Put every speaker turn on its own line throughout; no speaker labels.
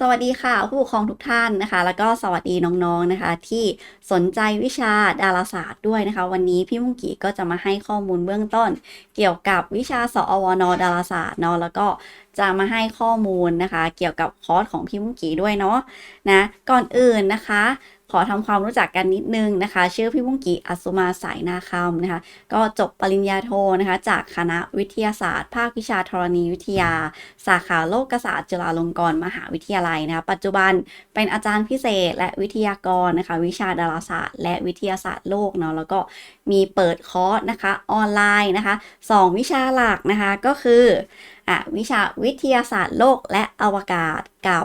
สวัสดีค่ะ ผู้ปกครองทุกท่านนะคะ แล้วก็สวัสดีน้องๆนะคะ ที่สนใจวิชาดาราศาสตร์ด้วยนะคะ วันนี้พี่มุ่งกีก็จะมาให้ข้อมูลเบื้องต้น เกี่ยวกับวิชาสอวนดาราศาสตร์เนาะแล้วก็จะมาให้ข้อมูลนะคะ เกี่ยวกับคอร์สของพี่มุ่งกีด้วยเนาะนะก่อนอื่นนะคะ ขอทำความรู้จักกันนิดนึงนะคะ ชื่อพี่มุงกีอัศมาสายนาคำนะคะ ก็จบปริญญาโทนะคะ จากคณะวิทยาศาสตร์ ภาควิชาธรณีวิทยา สาขาโลกศาสตร์จุฬาลงกรณ์มหาวิทยาลัยนะคะ ปัจจุบันเป็นอาจารย์พิเศษและวิทยากรนะคะ วิชาดาราศาสตร์และวิทยาศาสตร์โลกเนาะแล้วก็มีเปิดคอร์สนะคะออนไลน์นะคะสองวิชาหลักนะคะก็คืออะวิชาวิทยาศาสตร์โลกและอวกาศกับ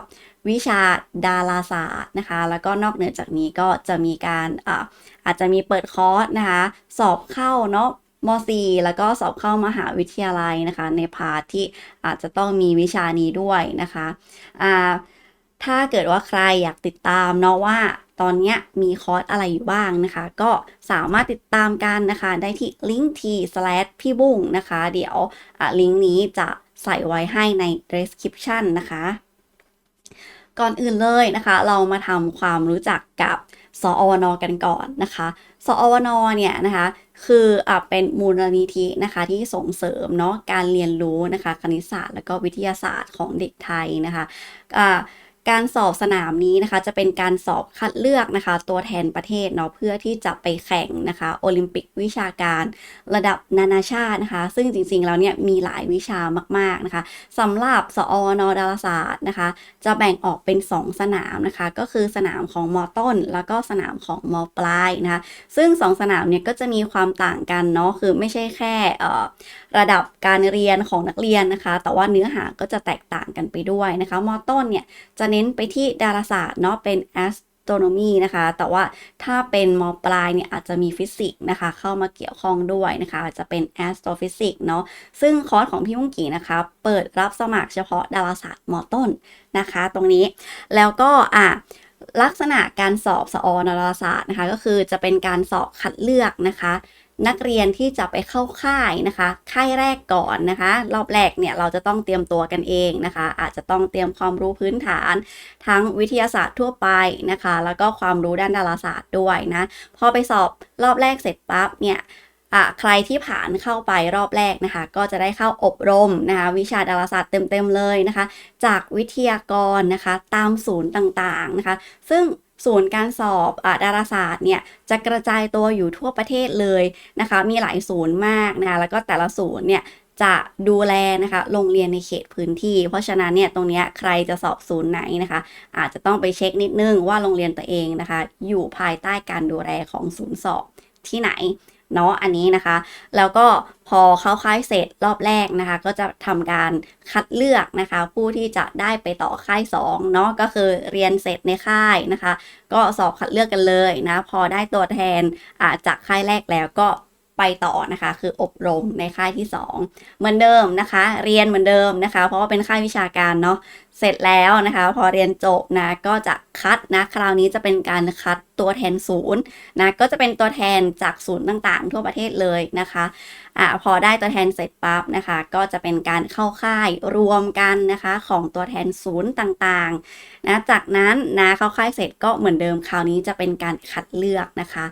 วิชาดาราศาสตร์นะคะ แล้วก็นอกเหนือจากนี้ก็จะมีการอาอาจจะมีเปิดคอร์สนะคะ สอบเข้าเนาะม .4 แล้วก็สอบเข้ามหาวิทยาลัยนะคะ ในพาร์ทที่อาจจะต้องมีวิชานี้ด้วยนะคะอ่าถ้าเกิดว่าใครอยากติดตามเนาะว่าตอนนี้มีคอร์สอะไรอยู่บ้างนะคะ ก็สามารถติดตามกันนะคะ ได้ที่ link t slash พี่บุ้งนะคะ เดี๋ยวลิงก์นี้จะใส่ไว้ให้ใน description นะคะ ก่อนอื่นเลยนะคะ เรามาทำความรู้จักกับสอวนกันก่อนนะคะสอวนเนี่ยนะคะคืออเป็นมูลนิธินะคะที่ส่งเสริมเนาะการเรียนรู้นะคะคณิตศาสตร์ และก็วิทยาศาสตร์ของเด็กไทยนะคะ การสอบสนามนี้นะคะ จะเป็นการสอบคัดเลือกนะคะ ตัวแทนประเทศเนาะเพื่อที่จะไปแข่งนะคะ โอลิมปิกวิชาการระดับนานาชาตินะคะ ซึ่งจริงๆแล้วเนี่ยมีหลายวิชามากๆนะคะสำหรับสอวนดาราศาสตร์นะคะ จะแบ่งออกเป็น 2 สนามนะคะ ก็คือสนามของมต้น แล้วก็สนามของมปลายนะคะ ซึ่ง 2 สนามเนี่ยก็จะมีความต่างกันเนาะคือไม่ใช่แค่ระดับการเรียนของนักเรียนนะคะ แต่ว่าเนื้อหาก็จะแตกต่างกันไปด้วยนะคะมต้นเนี่ยจะเน้นไปที่ดาราศาสตร์เนาะเป็น astronomy นะคะ แต่ว่าถ้าเป็นมปลายเนี่ยอาจจะมีฟิสิกส์นะคะ เข้ามาเกี่ยวข้องด้วยนะคะ อาจจะเป็น astrophysics เนาะซึ่งคอร์สของพี่มุงกีนะคะ เปิดรับสมัครเฉพาะดาราศาสตร์มต้นนะคะ ตรงนี้แล้วก็อะลักษณะการสอบสออนาราศาสตร์นะคะ ก็คือจะเป็นการสอบคัดเลือกนะคะ นักเรียนที่จะไปเข้าค่ายนะคะค่ายแรกก่อนนะคะ รอบแรกเนี่ยเราจะต้องเตรียมตัวกันเองนะคะ อาจจะต้องเตรียมความรู้พื้นฐาน ทั้งวิทยาศาสตร์ทั่วไปนะคะ แล้วก็ความรู้ด้านดาราศาสตร์ด้วยนะพอไปสอบรอบแรกเสร็จปั๊บเนี่ยอะใครที่ผ่านเข้าไปรอบแรกนะคะ ก็จะได้เข้าอบรมนะคะ วิชาดาราศาสตร์เต็มๆเลยนะคะ จากวิทยากรนะคะ ตามศูนย์ต่างๆนะคะ ซึ่ง ศูนย์การสอบอดาราศาสตร์เนี่ยจะกระจายตัวอยู่ทั่วประเทศเลยนะคะ มีหลายศูนย์มากนะคะแล้วก็แต่ละศูนย์เนี่ยจะดูแลนะคะโรงเรียนในเขตพื้นที่ เพราะฉะนั้นเนี่ยตรงนี้ใครจะสอบศูนย์ไหนนะคะ อาจจะต้องไปเช็คนิดนึงว่าโรงเรียนตัวเองนะคะ อยู่ภายใต้การดูแลของศูนย์สอบที่ไหน เนาะอันนี้นะคะ แล้วก็พอเข้าค่ายเสร็จรอบแรกนะคะ ก็จะทำการคัดเลือกนะคะ ผู้ที่จะได้ไปต่อค่าย2เนาะก็คือเรียนเสร็จในค่ายนะคะ ก็สอบคัดเลือกกันเลยนะ พอได้ตัวแทนจากค่ายแรกแล้วก็ไปต่อนะคะ คืออบรมในค่ายที่ 2 เหมือนเดิมนะคะ เรียนเหมือนเดิมนะคะ เพราะว่าเป็นค่ายวิชาการเนาะ เสร็จแล้วนะคะ พอเรียนจบนะก็จะคัดนะคราวนี้จะเป็นการคัดตัวแทนศูนย์นะก็จะเป็นตัวแทนจากศูนย์ต่างๆ ทั่วประเทศเลยนะคะอ่าพอได้ตัวแทนเสร็จปั๊บนะคะ ก็จะเป็นการเข้าค่ายรวมกันนะคะของตัวแทนศูนย์ต่างๆนะจากนั้นนะเข้าค่ายเสร็จก็เหมือนเดิมคราวนี้จะเป็นการคัดเลือกนะคะ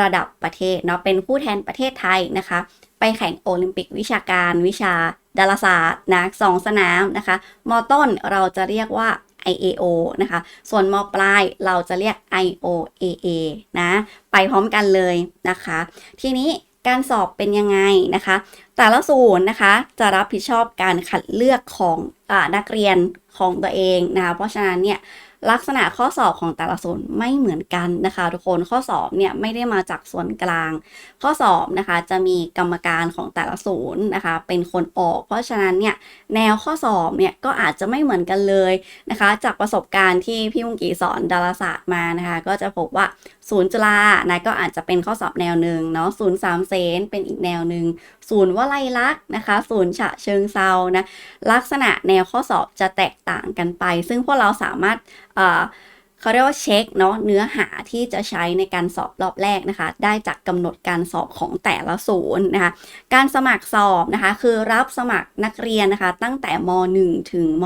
ระดับประเทศเนาะเป็นผู้แทนประเทศไทยนะคะ ไปแข่งโอลิมปิกวิชาการวิชา ดาราศาสตร์นะสองสนามนะคะมต้นเราจะเรียกว่า IAO นะคะ ส่วนมปลายเราจะเรียก IOAA นะ ไปพร้อมกันเลยนะคะ ทีนี้การสอบเป็นยังไงนะคะ แต่ละศูนย์นะคะจะรับผิดชอบการคัดเลือกของอนักเรียนของตัวเองนะคะ เพราะฉะนั้นเนี่ย ลักษณะข้อสอบของแต่ละศูนไม่เหมือนกันนะคะ ทุกคนข้อสอบเนี่ยไม่ได้มาจากส่วนกลาง ข้อสอบนะคะจะมีกรรมการของแต่ละศูนย์นะคะ เป็นคนออก เพราะฉะนั้นเนี่ยแนวข้อสอบเนี่ยก็อาจจะไม่เหมือนกันเลยนะคะ จากประสบการณ์ที่พี่มุงกีสอนดาราศาสตร์มานะคะ ก็จะพบว่าศูนย์จุฬานะก็อาจจะเป็นข้อสอบแนวหนึ่งเนาะศูนย์สามเซนเป็นอีกแนวหนึ่งศูนย์วลัยลักษณ์นะคะศูนย์ฉะเชิงเซานะลักษณะแนวข้อสอบจะแตกต่างกันไป ซึ่งพวกเราสามารถเขาเรียกว่าเช็คเนาะเนื้อหาที่จะใช้ในการสอบรอบแรกนะคะ ได้จากกำหนดการสอบของแต่ละศูนย์นะคะ การสมัครสอบนะคะ คือรับสมัครนักเรียนนะคะ ตั้งแต่ม .1 ถึงม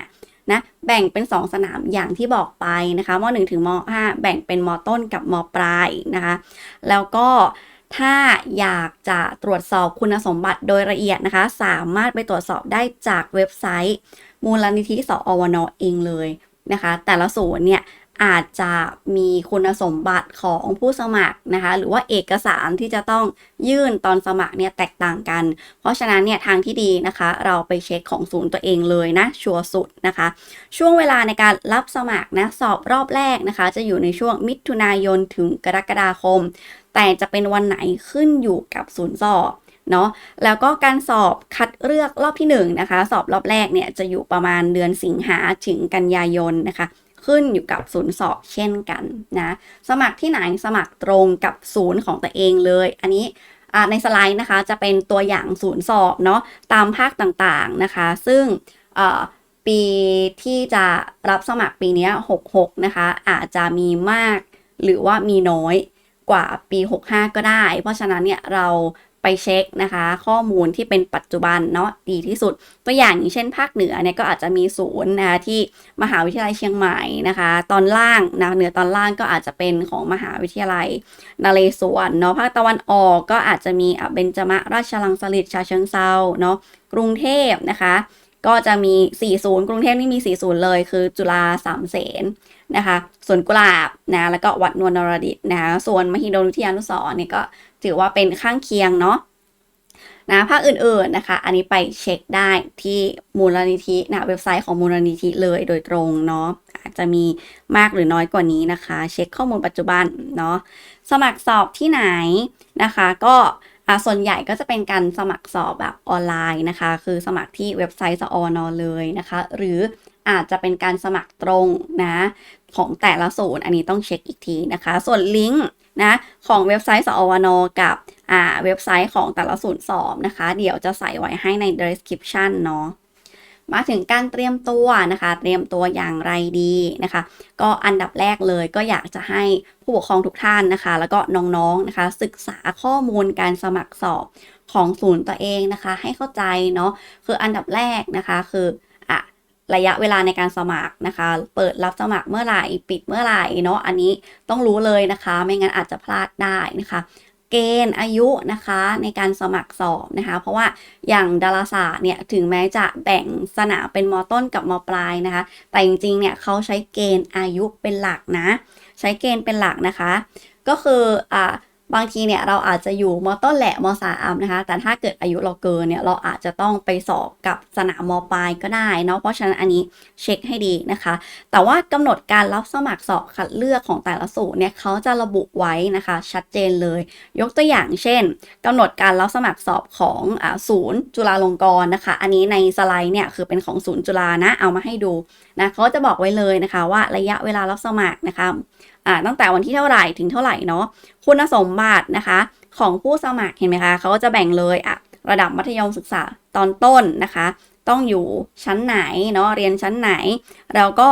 .5 นะแบ่งเป็น 2 สนามอย่างที่บอกไปนะคะม .1 ถึงม .5 แบ่งเป็นม ต้นกับม ปลายนะคะ แล้วก็ถ้าอยากจะตรวจสอบคุณสมบัติโดยละเอียดนะคะ สามารถไปตรวจสอบได้จากเว็บไซต์ มูลนิธิสอวนเองเลย นะคะ แต่ละศูนย์เนี่ยอาจจะมีคุณสมบัติของผู้สมัครนะคะ หรือว่าเอกสารที่จะต้องยื่นตอนสมัครเนี่ยแตกต่างกัน เพราะฉะนั้นเนี่ยทางที่ดีนะคะ เราไปเช็คของศูนย์ตัวเองเลยนะ ชัวร์สุดนะคะ ช่วงเวลาในการรับสมัครนะสอบรอบแรกนะคะ จะอยู่ในช่วงมิถุนายนถึงกรกฎาคม แต่จะเป็นวันไหนขึ้นอยู่กับศูนย์สอบ เนาะแล้วก็การสอบคัดเลือกรอบที่1นนะคะ สอบรอบแรกเนี่ยจะอยู่ประมาณเดือนสิงหาถึงกันยายนนะคะ ขึ้นอยู่กับศูนย์สอบเช่นกันนะสมัครที่ไหนสมัครตรงกับศูนย์ของตัวเองเลย อันนี้ในสไลด์นะคะจะเป็นตัวอย่างศูนย์สอบเนาะตามภาคต่างๆนะคะ ซึ่งปีที่จะรับสมัครปีนี้66 นะคะ อาจจะมีมากหรือว่ามีน้อยกว่าปี 65 ก็ได้ เพราะฉะนั้นเนี่ยเรา ไปเช็คนะคะ ข้อมูลที่เป็นปัจจุบันเนาะดีที่สุด ตัวอย่างอย่างเช่น ภาคเหนือเนี่ยก็อาจจะมีศูนย์นะคะที่มหาวิทยาลัยเชียงใหม่นะคะ ตอนล่างนะเหนือตอนล่างก็อาจจะเป็นของมหาวิทยาลัยนาเรศวรเนาะภาคตะวันออกก็อาจจะมีเบญจมราชลังสฤษชาเชิงเซาเนาะกรุงเทพนะคะก็จะมี4ศูนย์กรุงเทพนี่มี4ศูนย์เลยคือจุฬาสามเสนนะคะสวนกุหลาบนะแล้วก็วัดนวลนรดิตนะะส่วนมหิดลวิทยานุสรเนี่ยก็ ถือว่าเป็นข้างเคียงเนาะนะภาคอื่นๆนะคะ อันนี้ไปเช็คได้ที่มูลนิธินะเว็บไซต์ของมูลนิธิเลยโดยตรงเนาะอาจจะมีมากหรือน้อยกว่านี้นะคะ เช็คข้อมูลปัจจุบันเนาะสมัครสอบที่ไหนนะคะ ก็ส่วนใหญ่ก็จะเป็นการสมัครสอบแบบออนไลน์นะคะ คือสมัครที่เว็บไซต์สอนอเลยนะคะ หรืออาจจะเป็นการสมัครตรงนะของแต่ละศูนย์อันนี้ต้องเช็คอีกทีนะคะ ส่วนลิงก์ นะของเว็บไซต์สอวนกับอ่าเว็บไซต์ของแต่ละศูนย์สอบนะคะ เดี๋ยวจะใส่ไว้ให้ใน description เนาะมาถึงการเตรียมตัวนะคะ เตรียมตัวอย่างไรดีนะคะ ก็อันดับแรกเลยก็อยากจะให้ผู้ปกครองทุกท่านนะคะ แล้วก็น้องๆนะคะ ศึกษาข้อมูลการสมัครสอบของศูนย์ตัวเองนะคะ ให้เข้าใจเนาะคืออันดับแรกนะคะคือ ระยะเวลาในการสมัครนะคะ เปิดรับสมัครเมื่อไหร่ปิดเมื่อไหร่เนาะอันนี้ต้องรู้เลยนะคะ ไม่งั้นอาจจะพลาดได้นะคะ เกณฑ์อายุนะคะในการสมัครสอบนะคะ เพราะว่าอย่างดาราศาสตร์เนี่ยถึงแม้จะแบ่งสนามเป็นมต้นกับมปลายนะคะ แต่จริงๆเนี่ยเขาใช้เกณฑ์อายุเป็นหลักนะ ใช้เกณฑ์เป็นหลักนะคะ ก็คืออ่า บางทีเนี่ยเราอาจจะอยู่มต้นแหละมสามนะคะ แต่ถ้าเกิดอายุเราเกินเนี่ยเราอาจจะต้องไปสอบกับสนามมปลายก็ได้เนาะเพราะฉะนั้นอันนี้เช็คให้ดีนะคะ แต่ว่ากำหนดการรับสมัครสอบคัดเลือกของแต่ละสูตรเนี่ยเขาจะระบุไว้นะคะ ชัดเจนเลย ยกตัวอย่างเช่นกำหนดการรับสมัครสอบของอศูนย์จุฬาลงกรณ์นะคะ อันนี้ในสไลด์เนี่ยคือเป็นของศูนย์จุฬานะเอามาให้ดูนะเขาจะบอกไว้เลยนะคะว่าระยะเวลารับสมัครนะคะ ตั้งแต่วันที่เท่าไหร่ถึงเท่าไหร่เนาะคุณสมบัตินะคะ ของผู้สมัครเห็นไหมคะเขาก็จะแบ่งเลยอะระดับมัธยมศึกษาตอนต้นนะคะ ต้องอยู่ชั้นไหนเนาะเรียนชั้นไหน แล้วก็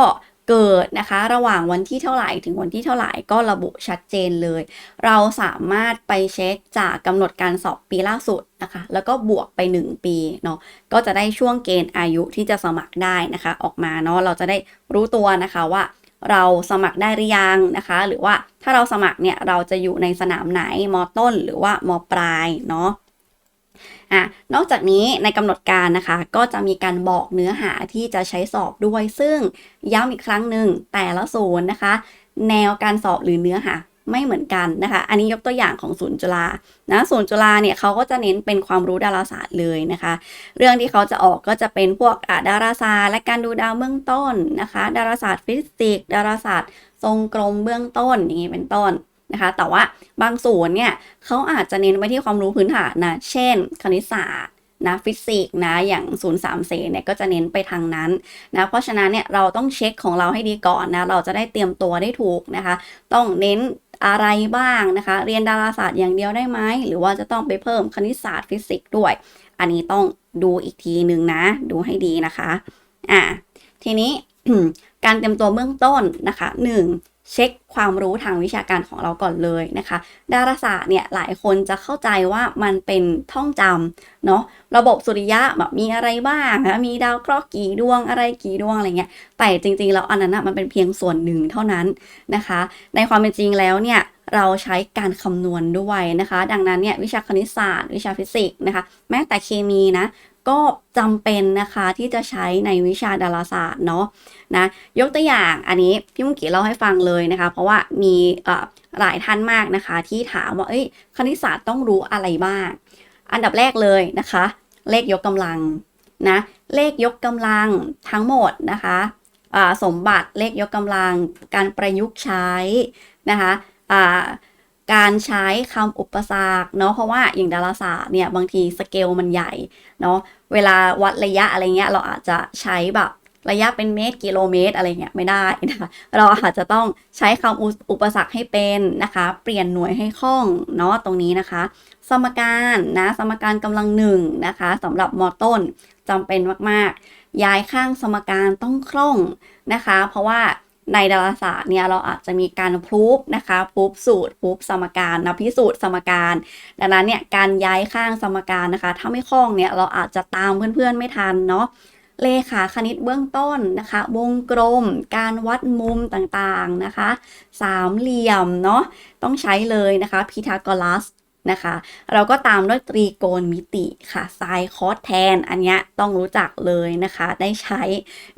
เกิดนะคะระหว่างวันที่เท่าไหร่ถึงวันที่เท่าไหร่ก็ระบุชัดเจนเลย เราสามารถไปเช็คจากกำหนดการสอบปีล่าสุดนะคะ แล้วก็บวกไป 1 ปีเนาะก็จะได้ช่วงเกณฑ์อายุที่จะสมัครได้นะคะ ออกมาเนาะเราจะได้รู้ตัวนะคะว่า เราสมัครได้หรือยังนะคะ หรือว่าถ้าเราสมัครเนี่ยเราจะอยู่ในสนามไหนมต้นหรือว่ามปลายเนาะอะนอกจากนี้ในกำหนดการนะคะ ก็จะมีการบอกเนื้อหาที่จะใช้สอบด้วย ซึ่งย้ำอีกครั้งหนึ่งแต่ละโซนนะคะ แนวการสอบหรือเนื้อหา ไม่เหมือนกันนะคะ อันนี้ยกตัวอย่างของศูนย์จุฬานะศูนย์จุฬาเนี่ยเขาก็จะเน้นเป็นความรู้ดาราศาสตร์เลยนะคะ เรื่องที่เขาจะออกก็จะเป็นพวกดาราศาสตร์และการดูดาวเบื้องต้นนะคะ ดาราศาสตร์ฟิสิกส์ดาราศาสตร์ ทรงกลมเบื้องต้นอย่างนี้เป็นต้นนะคะ แต่ว่าบางศูนย์เนี่ยเขาอาจจะเน้นไปที่ความรู้พื้นฐานนะเช่น คณิตศาสตร์นะฟิสิกส์นะอย่างศูนย์สามเซเนี่ยก็จะเน้นไปทางนั้นนะเพราะฉะนั้นเนี่ยเราต้องเช็คของเราให้ดีก่อนนะเราจะได้เตรียมตัวได้ถูกนะคะ ต้องเน้น อะไรบ้างนะคะ เรียนดาราศาสตร์อย่างเดียวได้ไหม หรือว่าจะต้องไปเพิ่มคณิตศาสตร์ฟิสิกส์ด้วย อันนี้ต้องดูอีกทีหนึ่งนะ ดูให้ดีนะคะ อ่า ทีนี้การเตรียมตัวเบื้องต้นนะคะ 1. เช็คความรู้ทางวิชาการของเราก่อนเลยนะคะ ดาราศาสตร์เนี่ยหลายคนจะเข้าใจว่ามันเป็นท่องจำเนาะระบบสุริยะแบบมีอะไรบ้างนะมีดาวเคราะห์กี่ดวงอะไรกี่ดวงอะไรเงี้ยแต่จริงๆแล้วอันนั้นนะมันเป็นเพียงส่วนหนึ่งเท่านั้นนะคะ ในความเป็นจริงแล้วเนี่ยเราใช้การคำนวณด้วยนะคะ ดังนั้นเนี่ยวิชาคณิตศาสตร์ วิชาฟิสิกส์นะคะ แม้แต่เคมีนะ ก็จำเป็นนะคะที่จะใช้ในวิชาดาราศาสตร์เนาะนะยกตัวอย่างอันนี้พี่มุกี้เล่าให้ฟังเลยนะคะ เพราะว่ามีหลายท่านมากนะคะ ที่ถามว่าเอ้ยคณิตศาสตร์ต้องรู้อะไรบ้าง อันดับแรกเลยนะคะ เลขยกกำลังนะเลขยกกำลังทั้งหมดนะคะสมบัติเลขยกกำลังการประยุกต์ใช้นะคะ การใช้คำอุปสรรคเนาะเพราะว่าอย่างดาราศาสตร์เนี่ยบางทีสเกลมันใหญ่เนาะเวลาวัดระยะอะไรเงี้ยเราอาจจะใช้แบบระยะเป็นเมตรกิโลเมตรอะไรเงี้ยไม่ได้นะคะเราอาจจะต้องใช้คำอุปสรรคให้เป็นนะคะ เปลี่ยนหน่วยให้คล่องเนาะตรงนี้นะคะ สมการนะสมการกำลังหนึ่งนะคะสำหรับมอต้นจำเป็นมากๆ ย้ายข้างสมการต้องคล่องนะคะ เพราะว่า ในดาราศาสตร์เนี่ยเราอาจจะมีการพูฟนะคะพูฟสูตรพูฟสมการนะพิสูจน์สมการ ดังนั้นเนี่ยการย้ายข้างสมการนะคะ ถ้าไม่คล่องเนี่ยเราอาจจะตามเพื่อนๆไม่ทันเนาะเลขาคณิตเบื้องต้นนะคะ วงกลม การวัดมุมต่างๆนะคะ สามเหลี่ยมเนาะต้องใช้เลยนะคะพีทาโกรัสนะคะ เราก็ตามด้วยตรีโกณมิติค่ะไซคอสแทน อันนี้ต้องรู้จักเลยนะคะ ได้ใช้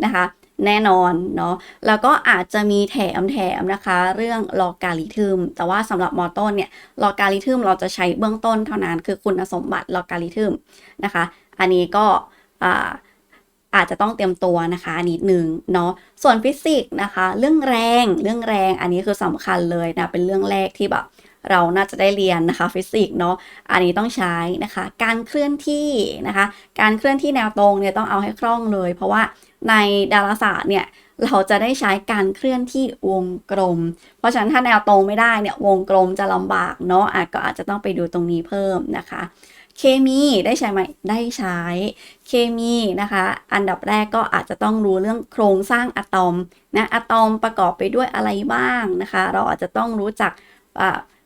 นะคะ แน่นอนเนาะแล้วก็อาจจะมีแถมแถมนะคะ เรื่องลอกาลิทึมแต่ว่าสำหรับมอต้นเนี่ยลอกาลิทึมเราจะใช้เบื้องต้นเท่านั้นคือคุณสมบัติลอกาลิทึมนะคะ อันนี้ก็อาจจะต้องเตรียมตัวนะคะนิดนึงเนาะส่วนฟิสิกส์นะคะ เรื่องแรงเรื่องแรงอันนี้คือสำคัญเลยนะเป็นเรื่องแรกที่แบบ เราน่าจะได้เรียนนะคะฟิสิกส์เนาะอันนี้ต้องใช้นะคะ การเคลื่อนที่นะคะ การเคลื่อนที่แนวตรงเนี่ยต้องเอาให้คล่องเลย เพราะว่าในดาราศาสตร์เนี่ยเราจะได้ใช้การเคลื่อนที่วงกลม เพราะฉะนั้นถ้าแนวตรงไม่ได้เนี่ยวงกลมจะลำบากเนาะอาจก็อาจจะต้องไปดูตรงนี้เพิ่มนะคะเคมีได้ใช้ไหมได้ใช้เคมีนะคะ อันดับแรกก็อาจจะต้องรู้เรื่องโครงสร้างอะตอมนะอะตอมประกอบไปด้วยอะไรบ้างนะคะ เราอาจจะต้องรู้จัก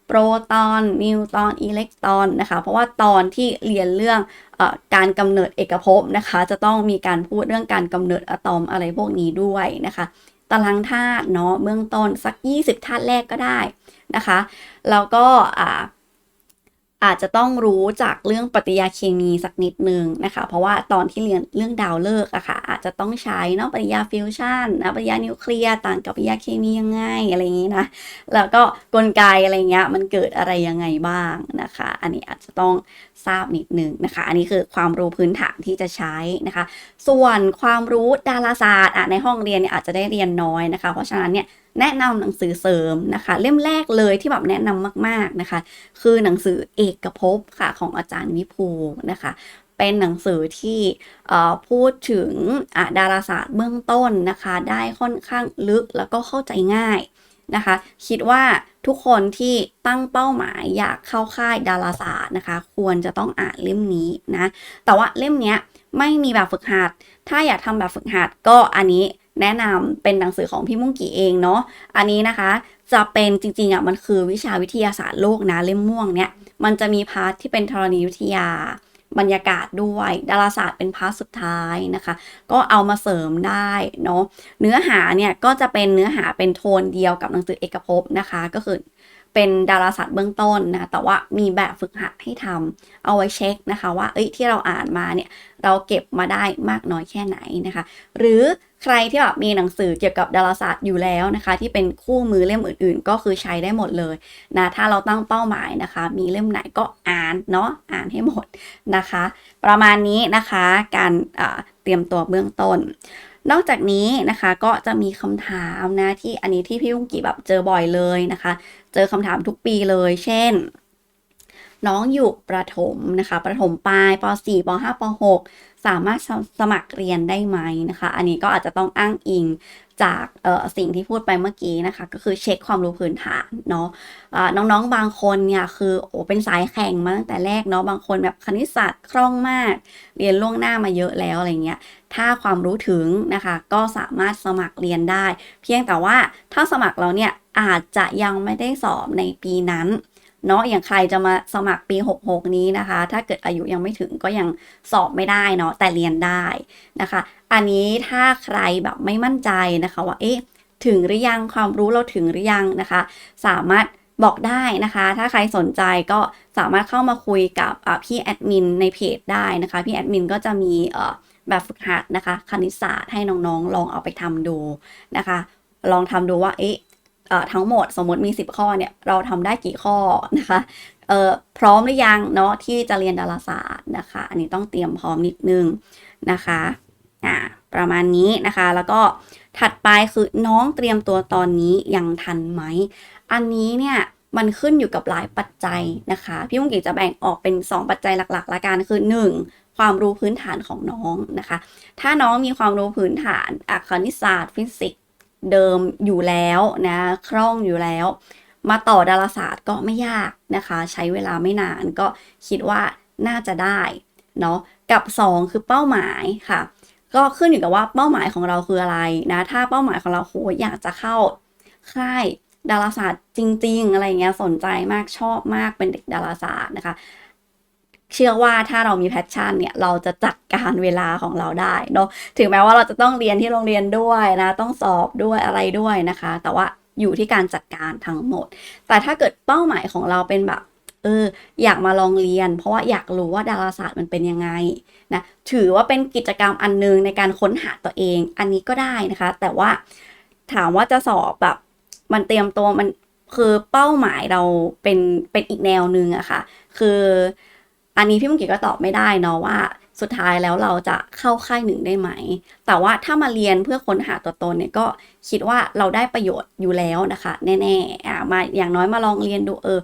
โปรตอน นิวตอน อิเล็กตรอนนะคะ เพราะว่าตอนที่เรียนเรื่องอการกำเนิดเอกภพนะคะ จะต้องมีการพูดเรื่องการกำเนิดอะตอมอะไรพวกนี้ด้วยนะคะ ตารางธาตุเนาะเบื้องต้นสัก 20ธาตุแรกก็ได้นะคะ แล้วก็อ่า อาจจะต้องรู้จากเรื่องปฏิยาเคมีสักนิดนึงนะคะ เพราะว่าตอนที่เรียนเรื่องดาวฤกษ์อะคะ่ะ อาจจะต้องใช้เนาะปฏิยาฟิวชันนะปฏิยานิวเคลียร์ต่างกับปฏิยาเคมียังไงอะไรอย่างนี้นะ แล้วก็กลไกอะไรเงี้ยมันเกิดอะไรยังไงบ้างนะคะ อันนี้อาจจะต้อง ทราบนิดนึงนะคะ อันนี้คือความรู้พื้นฐานที่จะใช้นะคะ ส่วนความรู้ดาราศาสตร์ในห้องเรียนเนี่ยอาจจะได้เรียนน้อยนะคะ เพราะฉะนั้นเนี่ยแนะนำหนังสือเสริมนะคะ เล่มแรกเลยที่แบบแนะนำมาก ๆนะคะ คือหนังสือเอกภพค่ะของอาจารย์วิภูนะคะเป็นหนังสือที่พูดถึงดาราศาสตร์เบื้องต้นนะคะ ได้ค่อนข้างลึกแล้วก็เข้าใจง่าย นะคะ คิดว่าทุกคนที่ตั้งเป้าหมายอยากเข้าค่ายดาราศาสตร์นะคะ ควรจะต้องอ่านเล่มนี้นะ แต่ว่าเล่มนี้ไม่มีแบบฝึกหัด ถ้าอยากทำแบบฝึกหัดก็อันนี้แนะนำเป็นหนังสือของพี่มุ่งกี่เองเนาะ อันนี้นะคะจะเป็นจริงๆอะมันคือวิชาวิทยาศาสตร์โลกนะเล่มม่วงเนี่ย มันจะมีพาร์ทที่เป็นธรณีวิทยา บรรยากาศด้วย ดาราศาสตร์เป็นพาร์ทสุดท้ายนะคะ ก็เอามาเสริมได้เนาะเนื้อหาเนี่ยก็จะเป็นเนื้อหาเป็นโทนเดียวกับหนังสือเอกภพนะคะ ก็คือเป็นดาราศาสตร์เบื้องต้นนะแต่ว่ามีแบบฝึกหัดให้ทำเอาไว้เช็คนะคะ ว่าเอ้ยที่เราอ่านมาเนี่ยเราเก็บมาได้มากน้อยแค่ไหนนะคะ หรือ ใครที่แบบมีหนังสือเกี่ยวกับดาราศาสตร์อยู่แล้วนะคะ ที่เป็นคู่มือเล่มอื่น ๆ ก็คือใช้ได้หมดเลยนะถ้าเราตั้งเป้าหมายนะคะ มีเล่มไหนก็อ่านเนาะอ่านให้หมดนะคะ ประมาณนี้นะคะการเตรียมตัวเบื้องต้น นอกจากนี้นะคะก็จะมีคำถามนะที่อันนี้ที่พี่ลุงกีแบบเจอบ่อยเลยนะคะ เจอคำถามทุกปีเลย เช่น น้องอยู่ประถมนะคะประถมปลายป .4 ป .5 ป .6 สามารถสมัครเรียนได้ไหมนะคะ อันนี้ก็อาจจะต้องอ้างอิงจากสิ่งที่พูดไปเมื่อกี้นะคะ ก็คือเช็คความรู้พื้นฐานเนาะะน้องๆบางคนเนี่ยคือโอ้เป็นสายแข่งมาตั้งแต่แรกเนาะบางคนแบบคณิตศาสตร์คล่องมาก เรียนล่วงหน้ามาเยอะแล้วอะไรเงี้ยถ้าความรู้ถึงนะคะ ก็สามารถสมัครเรียนได้ เพียงแต่ว่าถ้าสมัครแล้วเนี่ยอาจจะยังไม่ได้สอบในปีนั้น เนาะอย่างใครจะมาสมัครปี 66 นี้นะคะ ถ้าเกิดอายุยังไม่ถึงก็ยังสอบไม่ได้เนาะแต่เรียนได้นะคะ อันนี้ถ้าใครแบบไม่มั่นใจนะคะว่าเอ๊ะถึงหรือยังความรู้เราถึงหรือยังนะคะ สามารถบอกได้นะคะ ถ้าใครสนใจก็สามารถเข้ามาคุยกับพี่แอดมินในเพจได้นะคะ พี่แอดมินก็จะมีแบบฝึกหัดนะคะ คณิตศาสตร์ให้น้องๆ ลองเอาไปทำดูนะคะ ลองทำดูว่าเอ๊ะ ทั้งหมดสมมติมี 10 ข้อเนี่ยเราทำได้กี่ข้อนะคะเออพร้อมหรือยังเนาะที่จะเรียนดาราศาสตร์นะคะ อันนี้ต้องเตรียมพร้อมนิดนึงนะคะอ่าประมาณนี้นะคะ แล้วก็ถัดไปคือน้องเตรียมตัวตอนนี้ยังทันไหม อันนี้เนี่ยมันขึ้นอยู่กับหลายปัจจัยนะคะ พี่มุงกิจะแบ่งออกเป็น 2 ปัจจัยหลักๆละกันคือ 1. ความรู้พื้นฐานของน้องนะคะ ถ้าน้องมีความรู้พื้นฐานอักคณิตศาสตร์ ฟิสิกส์ เดิมอยู่แล้วนะคล่องอยู่แล้ว มาต่อดาราศาสตร์ก็ไม่ยากนะคะ ใช้เวลาไม่นานก็คิดว่าน่าจะได้เนาะกับ 2 คือเป้าหมายค่ะ ก็ขึ้นอยู่กับว่าเป้าหมายของเราคืออะไรนะถ้าเป้าหมายของเราโหอยากจะเข้าค่ายดาราศาสตร์จริง ๆ อะไรเงี้ยสนใจมากชอบมากเป็นเด็กดาราศาสตร์นะคะ เชื่อว่าถ้าเรามีแพชชั่นเนี่ยเราจะจัดการเวลาของเราได้เนาะถึงแม้ว่าเราจะต้องเรียนที่โรงเรียนด้วยนะต้องสอบด้วยอะไรด้วยนะคะ แต่ว่าอยู่ที่การจัดการทั้งหมด แต่ถ้าเกิดเป้าหมายของเราเป็นแบบเอออยากมาลองเรียน เพราะว่าอยากรู้ว่าดาราศาสตร์มันเป็นยังไงนะถือว่าเป็นกิจกรรมอันนึงในการค้นหาตัวเอง อันนี้ก็ได้นะคะ แต่ว่าถามว่าจะสอบแบบมันเตรียมตัวมันคือเป้าหมายเราเป็นเป็นอีกแนวหนึ่งอะค่ะ คือ อันนี้พี่มุกิก็ตอบไม่ได้เนาะว่า สุดท้ายแล้วเราจะเข้าค่ายหนึ่งได้ไหม แต่ว่าถ้ามาเรียนเพื่อค้นหาตัวตนเนี่ยก็คิดว่าเราได้ประโยชน์อยู่แล้วนะคะ แน่ๆอ่ามาอย่างน้อยมาลองเรียนดูเออ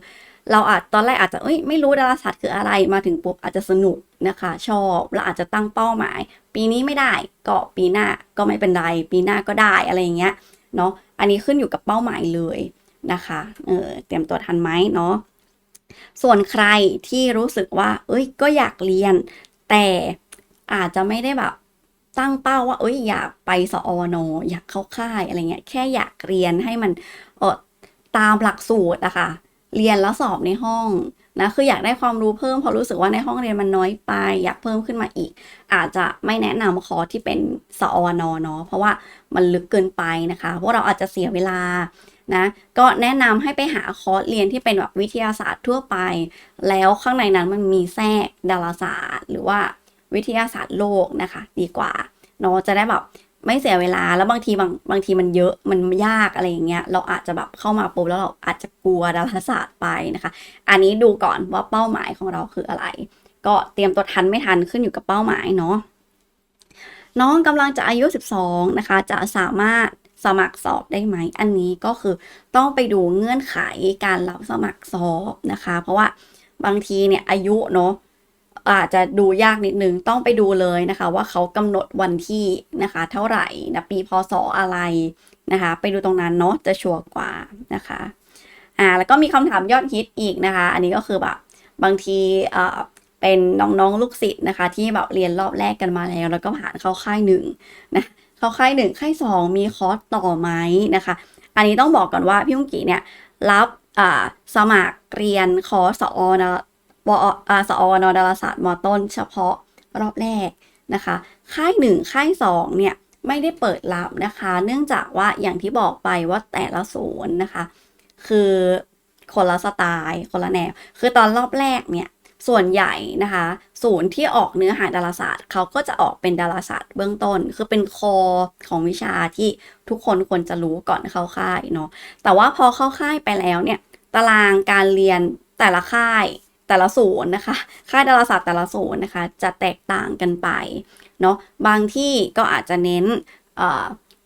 เราอาจตอนแรกอาจจะเอ้ยไม่รู้ดาราศาสตร์คืออะไรมาถึงปุ๊บอาจจะสนุกนะคะ ชอบเราอาจจะตั้งเป้าหมาย ปีนี้ไม่ได้ก็ปีหน้าก็ไม่เป็นไรปีหน้าก็ได้อะไรอย่างเงี้ยเนาะอันนี้ขึ้นอยู่กับเป้าหมายเลยนะคะเออเตรียมตัวทันไหมเนาะ ส่วนใครที่รู้สึกว่า เอ้ยก็อยากเรียน แต่อาจจะไม่ได้แบบตั้งเป้าว่า เอ้ยอยากไปสอวนอยากเข้าค่ายอะไรเงี้ยแค่อยากเรียนให้มันเออตามหลักสูตรอะคะ่ะเรียนแล้วสอบในห้องนะคืออยากได้ความรู้เพิ่มเพราะรู้สึกว่าในห้องเรียนมันน้อยไป อยากเพิ่มขึ้นมาอีก อาจจะไม่แนะนำคอร์สที่เป็นสอวนเนาะเพราะว่ามันลึกเกินไปนะคะเพราะเราอาจจะเสียเวลา นะก็แนะนำให้ไปหาคอร์สเรียนที่เป็นแบบวิทยาศาสตร์ทั่วไป แล้วข้างในนั้นมันมีแทรกดาราศาสตร์ หรือว่าวิทยาศาสตร์โลกนะคะ ดีกว่าเนาะจะได้แบบไม่เสียเวลาแล้วบางทีบางบางทีมันเยอะมันยากอะไรอย่างเงี้ยเราอาจจะแบบเข้ามาปุ๊บแล้วเราอาจจะกลัวดาราศาสตร์ไปนะคะ อันนี้ดูก่อนว่าเป้าหมายของเราคืออะไร ก็เตรียมตัวทันไม่ทันขึ้นอยู่กับเป้าหมายเนาะน้องกำลังจะอายุ 12 นะคะ จะสามารถ สมัครสอบได้ไหม อันนี้ก็คือต้องไปดูเงื่อนไขการรับสมัครสอบนะคะ เพราะว่าบางทีเนี่ยอายุเนาะอาจจะดูยากนิดนึงต้องไปดูเลยนะคะ ว่าเขากำหนดวันที่นะคะ เท่าไหร่นะปีพศอะไรนะคะ ไปดูตรงนั้นเนาะจะชัวร์กว่านะคะอ่าแล้วก็มีคำถามยอดฮิตอีกนะคะ อันนี้ก็คือแบบบางทีเอ่อเป็นน้องๆลูกศิษย์นะคะ ที่แบบเรียนรอบแรกกันมาแล้ว แล้วก็ผ่านเข้าค่ายหนึ่งนะ เข้าค่ายหนึ่งค่ายสองมีคอร์สต่อไหมนะคะ อันนี้ต้องบอกก่อนว่าพี่มุงกี้เนี่ยรับสมัครเรียนคอร์สสอนะวอสอนดาราศาสตร์มต้น เฉพาะรอบแรกนะคะ ค่ายหนึ่งค่ายสองเนี่ยไม่ได้เปิดรับนะคะ เนื่องจากว่าอย่างที่บอกไปว่าแต่ละศูนย์นะคะ คือคนละสไตล์คนละแนว คือตอนรอบแรกเนี่ย ส่วนใหญ่นะคะ ศูนย์ที่ออกเนื้อหาดาราศาสตร์เขาก็จะออกเป็นดาราศาสตร์เบื้องต้น คือเป็นคอของวิชาที่ทุกคนควรจะรู้ก่อนเข้าค่ายเนาะแต่ว่าพอเข้าค่ายไปแล้วเนี่ยตารางการเรียนแต่ละค่ายแต่ละศูนย์นะคะ ค่ายดาราศาสตร์แต่ละศูนย์นะคะ จะแตกต่างกันไปเนาะบางที่ก็อาจจะเน้น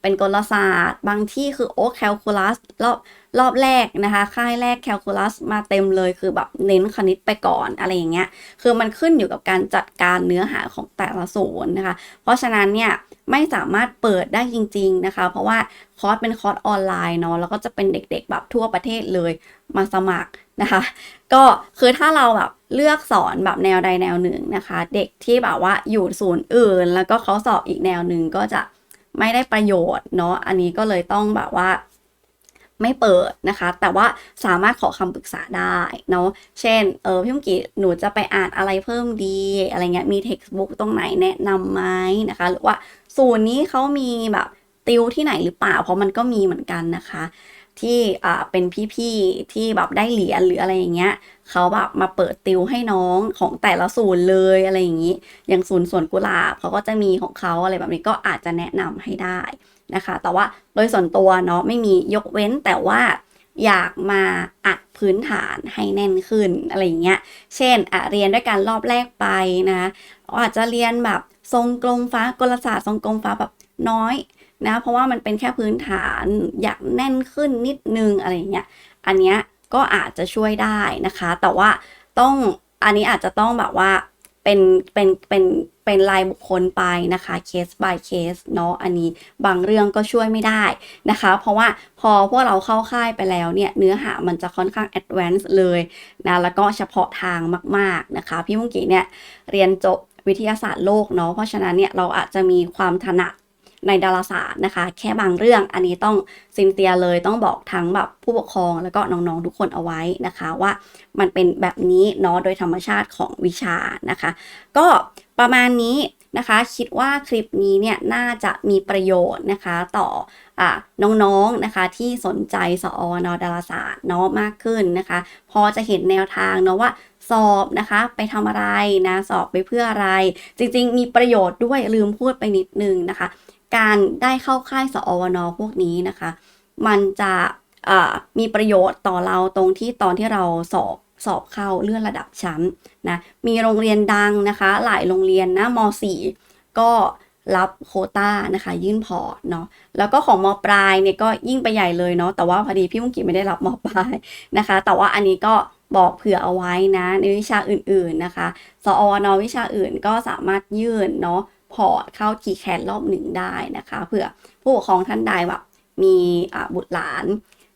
เป็นกลศาสตร์ บางที่คือโอ้แคลคูลัสรอบรอบแรกนะคะ ค่ายแรกแคลคูลัสมาเต็มเลยคือแบบเน้นคณิตไปก่อนอะไรอย่างเงี้ย คือมันขึ้นอยู่กับการจัดการเนื้อหาของแต่ละศูนย์นะคะ เพราะฉะนั้นเนี่ยไม่สามารถเปิดได้จริง ๆนะคะ เพราะว่าคอร์สเป็นคอร์สออนไลน์เนาะแล้วก็จะเป็นเด็กๆแบบทั่วประเทศเลยมาสมัครนะคะ ก็คือถ้าเราแบบเลือกสอนแบบแนวใดแนวหนึ่งนะคะ เด็กที่แบบว่าอยู่ศูนย์อื่น แล้วก็เขาสอบอีกแนวหนึ่งก็จะไม่ได้ประโยชน์เนาะอันนี้ก็เลยต้องแบบว่า ไม่เปิดนะคะ แต่ว่าสามารถขอคำปรึกษาได้เนาะเช่นเออพี่มุกิหนูจะไปอ่านอะไรเพิ่มดีอะไรเงี้ยมีเท็กซ์บุ๊กตรงไหนแนะนำไหมนะคะ หรือว่าศูนย์นี้เขามีแบบติวที่ไหนหรือเปล่า เพราะมันก็มีเหมือนกันนะคะ ที่อ่าเป็นพี่ๆที่แบบได้เหรียญหรืออะไรอย่างเงี้ยเขาแบบมาเปิดติวให้น้องของแต่ละศูนย์เลยอะไรอย่างนี้ อย่างศูนย์สวนกุหลาบเขาก็จะมีของเขาอะไรแบบนี้ก็อาจจะแนะนำให้ได้นะคะ แต่ว่าโดยส่วนตัวเนาะไม่มียกเว้นแต่ว่าอยากมาอัดพื้นฐานให้แน่นขึ้นอะไรอย่างเงี้ย เช่นอะเรียนด้วยการรอบแรกไปนะอาจจะเรียนแบบทรงกลมฟ้ากลศาสตร์ทรงกลมฟ้าแบบน้อย นะ เพราะว่ามันเป็นแค่พื้นฐานอยากแน่นขึ้นนิดนึงอะไรเงี้ย อันเนี้ยก็อาจจะช่วยได้นะคะ แต่ว่าต้องอันนี้อาจจะต้องแบบว่าเป็นเป็นเป็นเป็นรายบุคคลไปนะคะเคส by เคสเนาะอันนี้บางเรื่องก็ช่วยไม่ได้นะคะ เพราะว่าพอพวกเราเข้าค่ายไปแล้วเนี่ย เนื้อหามันจะค่อนข้าง advance เลยนะแล้วก็เฉพาะทางมาก ๆนะคะ พี่มุงกี้เนี่ยเรียนจบวิทยาศาสตร์โลกเนาะเพราะฉะนั้นเนี่ยเราอาจจะมีความถนัด ในดาราศาสตร์นะคะ แค่บางเรื่องอันนี้ต้องซินเตียเลยต้องบอกทั้งแบบผู้ปกครองแล้วก็น้องๆทุกคนเอาไว้นะคะ ว่ามันเป็นแบบนี้เนาะโดยธรรมชาติของวิชานะคะ ก็ประมาณนี้นะคะคิดว่าคลิปนี้เนี่ยน่าจะมีประโยชน์นะคะต่ออน้องๆนะคะที่สนใจสอวนดาราศาสตร์เนาะมากขึ้นนะคะ พอจะเห็นแนวทางเนาะว่าสอบนะคะไปทำอะไรนะสอบไปเพื่ออะไร จริงๆ มีประโยชน์ด้วยลืมพูดไปนิดนึงนะคะ การได้เข้าค่ายสอวนพวกนี้นะคะ มันจะมีประโยชน์ต่อเราตรงที่ตอนที่เราสอบสอบเข้าเลื่อนระดับชั้นนะมีโรงเรียนดังนะคะ หลายโรงเรียนนะม .4 ก็รับโคต้านะคะ ยื่นพอเนาะแล้วก็ของมปลายเนี่ยก็ยิ่งไปใหญ่เลยเนาะแต่ว่าพอดีพี่มุงกิไม่ได้รับมปลายนะคะ แต่ว่าอันนี้ก็บอกเผื่อเอาไว้นะในวิชาอื่นๆนะคะ สอวนวิชาอื่นก็สามารถยื่นเนาะ พอร์ตเข้าทีแคนรอบหนึ่งได้นะคะเผื่อผู้ปกครองท่านใดแบบมีบุตรหลาน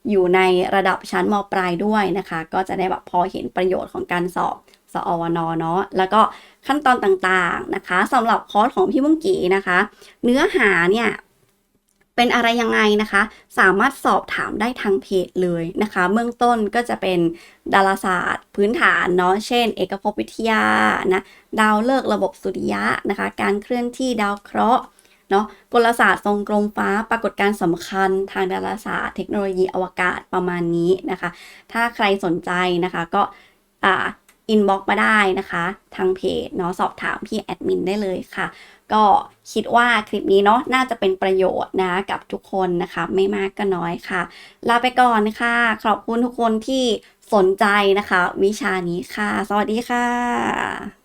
อยู่ในระดับชั้นมปลายด้วยนะคะ ก็จะได้แบบพอเห็นประโยชน์ของการสอบสอวนเนาะแล้วก็ขั้นตอนต่างๆนะคะสำหรับคอร์สของพี่มุ้งกีนะคะ เนื้อหาเนี่ย เป็นอะไรยังไงนะคะ สามารถสอบถามได้ทางเพจเลยนะคะ เบื้องต้นก็จะเป็นดาราศาสตร์ พื้นฐานเนาะเช่น เอกภพวิทยานะดาวเลิกระบบสุริยะนะคะ การเคลื่อนที่ดาวเคราะห์เนาะกลศาสตร์ทรงกลมฟ้าปรากฏการณ์สำคัญทางดาราศาสตร์ เทคโนโลยีอวกาศประมาณนี้นะคะ ถ้าใครสนใจนะคะก็อ่าอินบ็อกมาได้นะคะ ทางเพจเนาะสอบถามพี่แอดมินได้เลยค่ะ ก็คิดว่าคลิปนี้เนาะน่าจะเป็นประโยชน์นะกับทุกคนนะคะไม่มากก็น้อยค่ะ ลาไปก่อนค่ะขอบคุณทุกคนที่สนใจนะคะ วิชานี้ค่ะ สวัสดีค่ะ